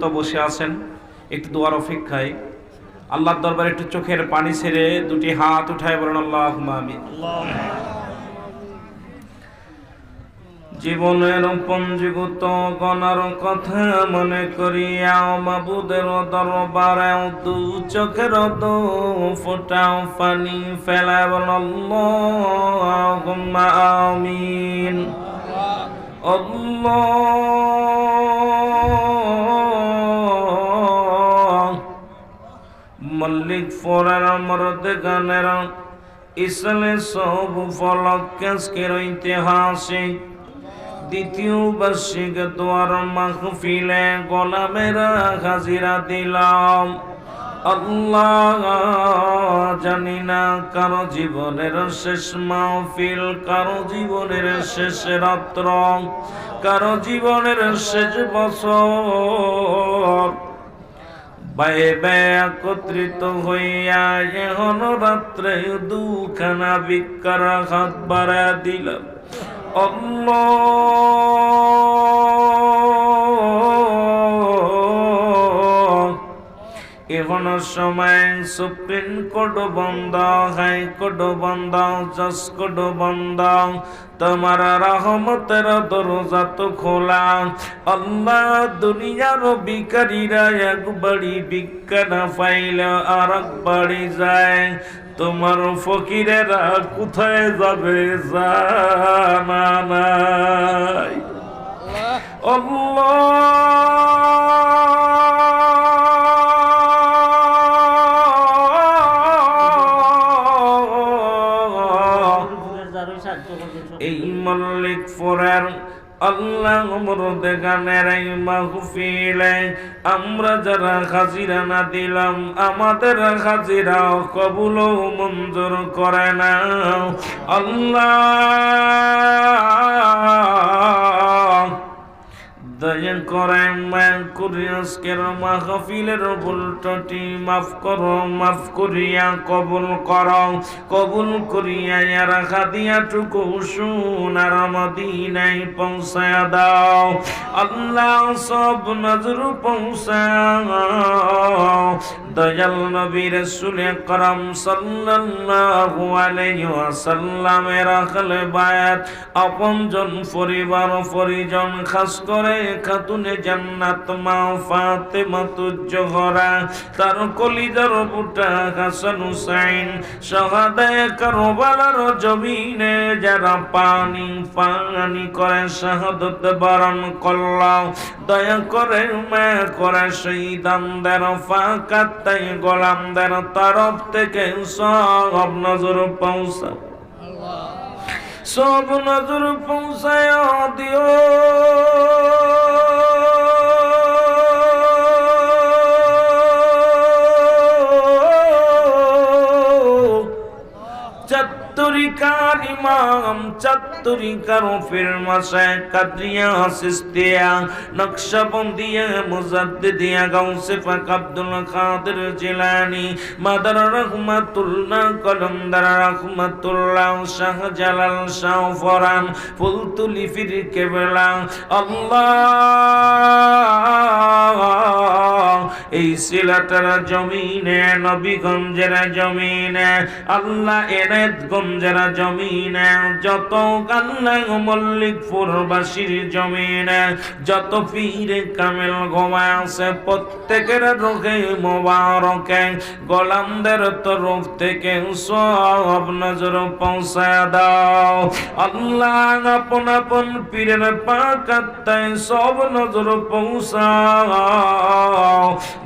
পর্যন্ত বসে আছেন, একটু দোয়ার অপেক্ষায়। আল্লাহর দরবারে একটু চোখের পানি ছেড়ে দুটি হাত উঠায় বলেন আল্লাহ জীবনের পঞ্জীভূত গণার কথা মনে করিয়া মাবুদের দরবারে দু চোখের দু ফোটাও পানি ফেলায় আল্লাহুম্মা আমিন। আল্লাহ মল্লিক ফোরার মরদ গানের। ইসলে সব ফলক কেসকের ঐতিহাসিক দ্বিতীয় বার্ষিক দোয়ার মাহফিলে গোলামেরা হাজিরা দিলাম। আল্লাহ জানি না কারও জীবনের শেষ মাহফিল, কারও জীবনের শেষ রাত্র, কারও জীবনের শেষ বছর। বায়ে বায়ে একত্রিত হইয়া এখন রাত্রে দুখানা বিকার হাত বাড়া দিলাম। আল্লাহ! সময় সুপ্রিম কোর্ট বন্ধ হাইকোর্ট বন্ধ জজ কোর্ট বন্ধ। তোমার রহমতের দরজা তো খোলা। আল্লাহ দুনিয়ার বিকারীরা এক বাড়ি না পাইলে আর এক বাড়ি যায়। তোমার ফকিরেরা কোথায় যাবে জানা নাই। আল্লাহ এই মল্লিক ফোরার আল্লাহ মরদে গানের এই মাহফিলে আমরা যারা হাজিরা না দিলাম, আমাদের হাজিরা কবুলও মঞ্জুর করে না আল্লাহ দয়া করে মায়া করি, আজকের মাহফিলের ভুলটি মাফ করো, মাফ করিয়া কবুল করো, কবুল করিয়া ইয়ারা খাদিয়া টুকু সোনার মদিনাই পৌঁছায় দাও। আল্লাহ সব নজর পৌঁছাও। দয়াল নবী রাসূল করম সাল্লাল্লাহু আলাইহি ওয়াসাল্লামের আখলে বায়াত আপনজন পরিবার পরিজন খাস করে খাতুনে জান্নাত মা ফাতেমা তুজহরা তার কলিজার বুটা হাসান হুসাইন শাহাদায়ে কারবালার জমিনে যারা পানি পানি করে শাহাদত বরণ করলাম দয়া করে মা করে শহীদানদের ফাঁকাতাই গোলামদের তরফ থেকে সব নজর পৌঁছা সব নজর পৌঁছায় দিও। চাত্তরিকার ইমাম চাত্তরিকার ফির মাসায় কাদরিয়া সিস্তিয়া, নকশবন্দিয়া মুজাদ্দিদিয়া গাউসে পাক আব্দুল কাদের জিলানি, মাদার রহমাতুল্লাহ কলমদার রহমাতুল্লাহ, শাহ জালাল শাহ ফরান, ফুলতুলি ফির কেবলা, আল্লাহ এই সিলাটার জমিনে, নবীগঞ্জের জমিনে, আল্লাহ এনায়তগঞ্জের জমিনে, যত কাল্লাহ মল্লিকপুরবাসীর জমিনে, যত পীর কামেল গোমা আছে প্রত্যেকের রোগে মোবারকে, গোলামদের তরফ থেকে সব নজর পৌঁছায় দাও। আল্লাহ আপন আপন পীরের পাকাত্তায় সব নজর পৌঁছাও।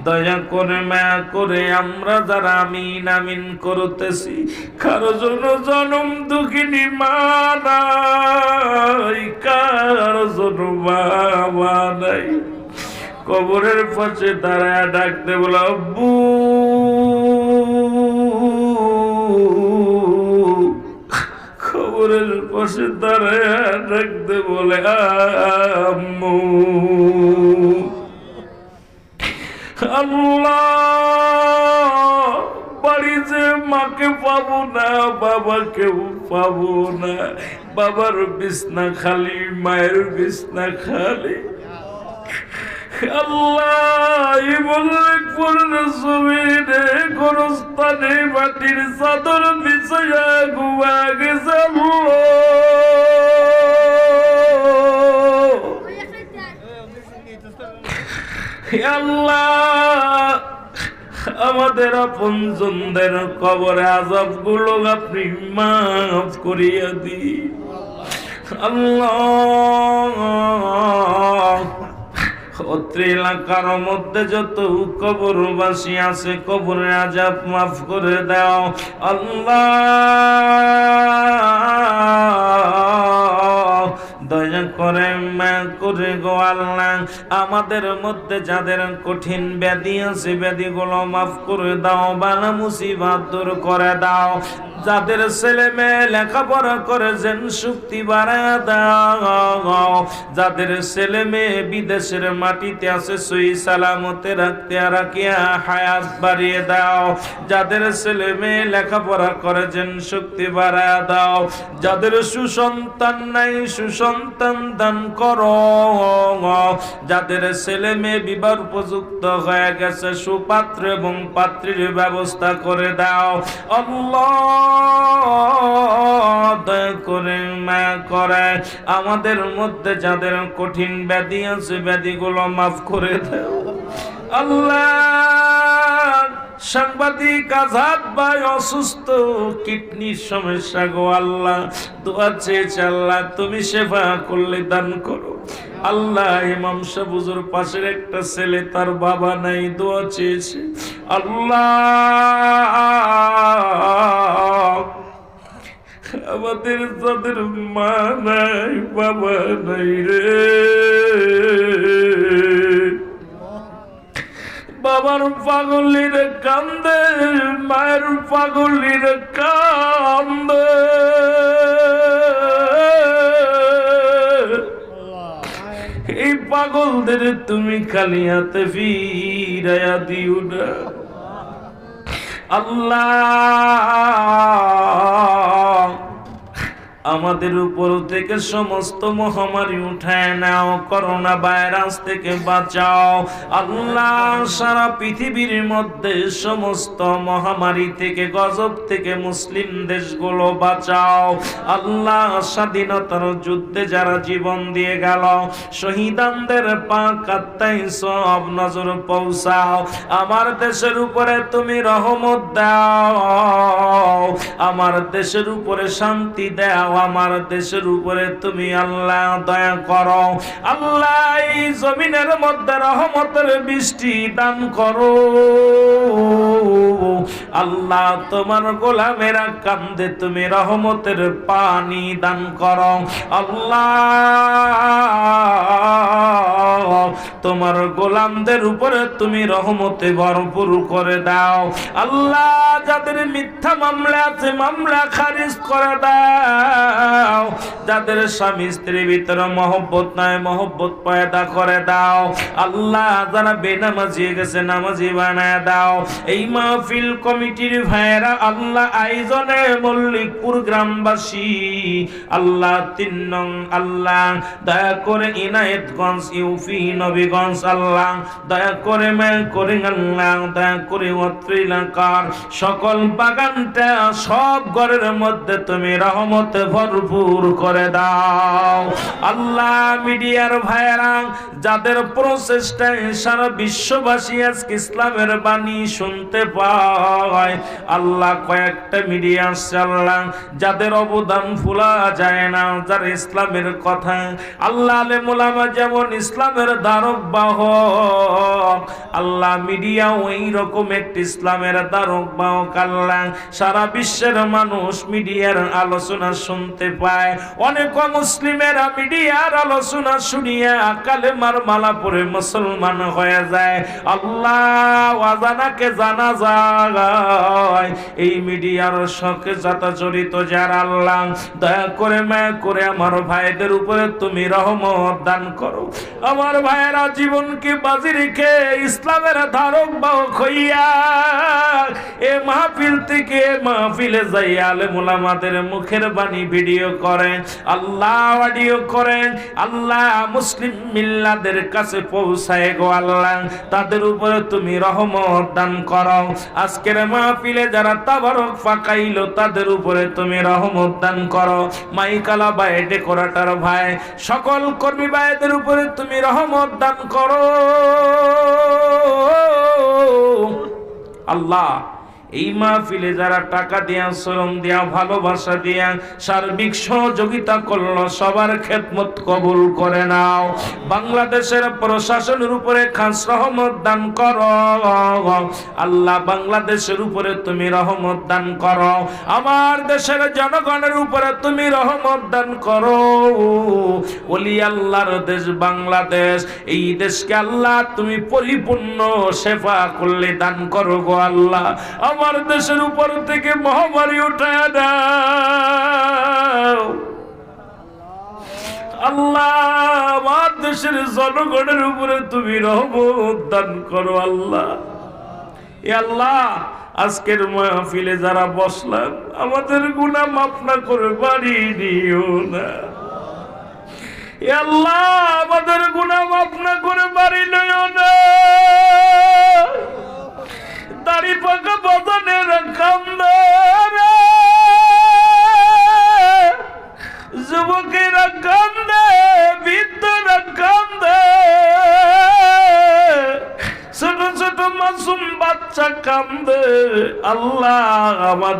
দয়া করে মায়া করে আমরা যারা আমিন আমিন করতেছি, কারও জন্য জনম দুঃখিনী মানাই কারও জন্য বাবা নাই। কবরের পাশে দাঁড়ায় ডাকতে বলো, আব্বু। খবরের পাশে দাঁড়ায় ডাকতে বলে, আম্মু। আল্লাহ বাড়িতে মাকে পাবো না বাবাকেও পাবো না। বাবার বিছনা খালি মায়ের বিছনা খালি। আল্লাহ মল্লিকপুরের জমিনে গোরস্থানে মাটির চাদর বিছাইয়া ঘুমা গেছে আল্লাহ আমাদের আপনজনদের কবরে আজাবগুলো আপনি মাফ করিয়া দিন। আল্লাহ। অত্রি মধ্যে যত কবরবাসী আছে, কবরে আজাব মাফ করে দাও। আল্লাহ। দয়া করে করে গো আল্লাহ। আমাদের মধ্যে যাদের কঠিন ব্যাধি আছে, ব্যাধিগুলো মাফ করে দাও, বালা মুসিবাত দূর করে দাও। যাদের ছেলে মেয়ে লেখাপড়া করেছেন, শক্তি বাড়ায় দাও। যাদের ছেলে মেয়ে বিদেশের মাটিতে আছে, সই সালামতে রাখতে রাখিয়া হায়াত বাড়িয়ে দাও। যাদের ছেলে মেয়ে লেখাপড়া করেছেন, শক্তি বাড়ায় দাও। যাদের সুসন্তান নাই, সুসন্তান দান করো। যাদের ছেলে মেয়ে বিবাহ উপযুক্ত হয়ে গেছে, সুপাত্র এবং পাত্রীর ব্যবস্থা করে দাও। আল্লাহ মা আমাদের মধ্যে যাদের কঠিন ব্যাধি আছে, ব্যাধিগুলো মাফ করে দাও। আল্লাহ, সাংবাদিক আজাদ ভাই অসুস্থ, কিডনির সমস্যা গো আল্লাহ। দোয়া চেয়েছে আল্লাহ, তুমি সেবা করলে দান করো। আল্লাহ, ইমাম সাবুজুর পাশের একটা ছেলে, তার বাবা নাই, দোয়া চেয়েছে। আল্লাহ আমাদের তাদের মা নাই বাবা নাই রে। বাবার পাগলির কান্দে, মায়ের পাগলির কান্দে। এই পাগলদের তুমি খালি হাতে ফিরাইয়া দিও না। আল্লাহ আমাদের উপর থেকে সমস্ত মহামারী উঠায় নাও, করোনা ভাইরাস থেকে বাঁচাও। আল্লাহ সারা পৃথিবীর মধ্যে সমস্ত মহামারী থেকে, গজব থেকে মুসলিম দেশগুলো বাঁচাও। আল্লাহ স্বাধীনতার যুদ্ধে যারা জীবন দিয়ে গেল, শহীদানদের পাক আত্মাই সব নজর পৌঁছাও। আমার দেশের উপরে তুমি রহমত দাও, আমার দেশের উপরে শান্তি দাও। আমার দেশের উপরে তুমি আল্লাহ দয়া করো। আল্লাহ এই জমিনের মধ্যে রহমতের বৃষ্টি দান করো। আল্লাহ তোমার গোলামেরা কান্দে তুমি রহমতের পানি দান করো। আল্লাহ তোমার গোলামদের উপরে তুমি রহমতে ভরপুর করে দাও। আল্লাহ যাদের মিথ্যা মামলা আছে, মামলা খারিজ করে দাও। যাদের স্বামী স্ত্রীর ভিতরে মহব্বত নাই, মহব্বত পয়দা করে দাও। আল্লাহ যারা বেনামাজি গেছে, নামাজি বানায় দাও। এই মাহফিল কমিটির ভাইয়েরা, আল্লাহ আয়োজনে মল্লিকপুর গ্রামবাসী, আল্লাহ তিন নং, আল্লাহ দয়া করে ইনায়েতগঞ্জ ইউপি নবীগঞ্জ আল্লাহ। দয়া করে মেল করে আল্লাহ, দয়া করে অত্র সকল বাগানটা সব ঘরের মধ্যে তুমি রহমতে ভরপুর করে দাও। আল্লাহ মিডিয়ার ভাইয়েরা, যাদের প্রচেষ্টায় সারা বিশ্ববাসী আজকে ইসলামের বাণী শুনতে পায়, আল্লাহ কয়েকটা মিডিয়া আল্লাহ, যাদের অবদান ফুলা যায় না, যারা ইসলামের কথা, আল্লাহ আলেমুলামা যেমন ইসলামের ধারক বাহক আল্লাহ মিডিয়াও এইরকম একটি ইসলামের ধারক বাহক আল্লাহ সারা বিশ্বের মানুষ মিডিয়ার আলোচনা শুনতে পায়। অনেক মুসলিমেরা মিডিয়ার আলোচনা শুনিয়া কালেমার মালা পরে মুসলমান হয়ে যায়। আল্লাহ আজানাকে জানা যায়, এই মিডিয়ার শখে যাতা জড়িত যারা আল্লাহ। দয়া করে, মায়া করে আমার ভাইদের উপরে তুমি রহমত দান করো। আমার ভাইয়েরা জীবনকে বাজি রেখে ইসলামের ধারক বাহক হইয়া এ মাহফিল থেকে মাহফিলে যাই আলে মোলামাদের মুখের বাণী ভিডিও করে আল্লাহ অডিও করেন, আল্লাহ মুসলিম মিল্লাদের কাছে পৌঁছায় গো আল্লাহ। তাদের উপরে তুমি রহমত দান করো। আজকের মাহফিলে যারা তাবারক ফাঁকাইলো, তাদের উপরে তুমি রহমত দান করো। মাইকালা ভাই, ডেকোরেটর ভাই, সকল কর্মী ভাইদের উপরে তুমি রহমত দান করো। আল্লাহ এই মাহফিলে যারা টাকা দিয়া, শ্রম দিয়া, ভালোবাসা দিয়া সার্বিক সহযোগিতা করল, সবার খেদমত কবুল করে নাও। বাংলাদেশের প্রশাসনের উপরে খাস রহমত দান করো। আল্লাহ বাংলাদেশের উপরে তুমি রহমত দান করো। আমার দেশের জনগণের উপরে তুমি রহমত দান করো। ওলি আল্লাহর দেশ বাংলাদেশ, এই দেশকে আল্লাহ তুমি পরিপূর্ণ সেবা করলে দান করো গো আল্লাহ। আমার দেশের উপর থেকে মহামারী উঠায় দাও। আল্লাহ, আমার দেশের জনগণের উপরে তুমি রহমত দান করো, আল্লাহ। আল্লাহ, আজকের মাহফিলে যারা বসলাম, আমাদের গুণা মাফ না করে বাড়ি নিও না। আল্লাহ, আমাদের গুণা মাফ না করে বাড়ি নিও না।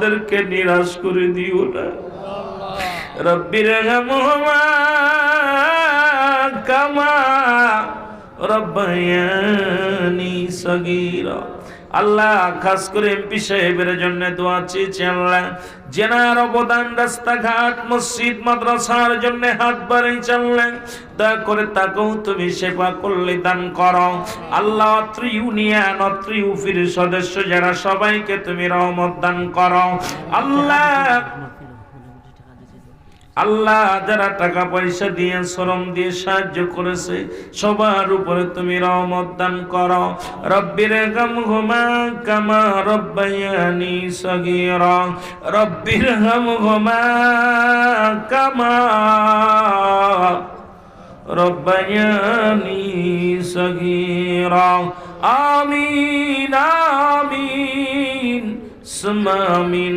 আমাদেরকে নিরাশ করে দিও না। রব্বির কামা রব্বায়ানি সগীরা। আল্লাহ খাস করে এমপি সাহেবের জন্য দোয়া চেয়েছি আল্লাহ। জেনার অবদান রাস্তাঘাট, মসজিদ, মাদ্রাসার জন্য হাত বাড়াই চাললেন দয়া করে তাকেও তুমি সেবা করলে দান করো। আল্লাহ অত্র ইউনিয়ন অত্র সদস্য যারা সবাইকে তুমি রহমত দান করো। আল্লাহ আল্লাহ যারা টাকা পয়সা দিয়ে, শ্রম দিয়ে সাহায্য করেছে, সবার উপরে তুমি রহমত দান করো। রব্বির গাম ঘুমা কামা রব্বায়ানি সগীরা। রব্বির গাম ঘুমা কামা রব্বায়ানি সগীরা। আমিন আমিন সুমামিন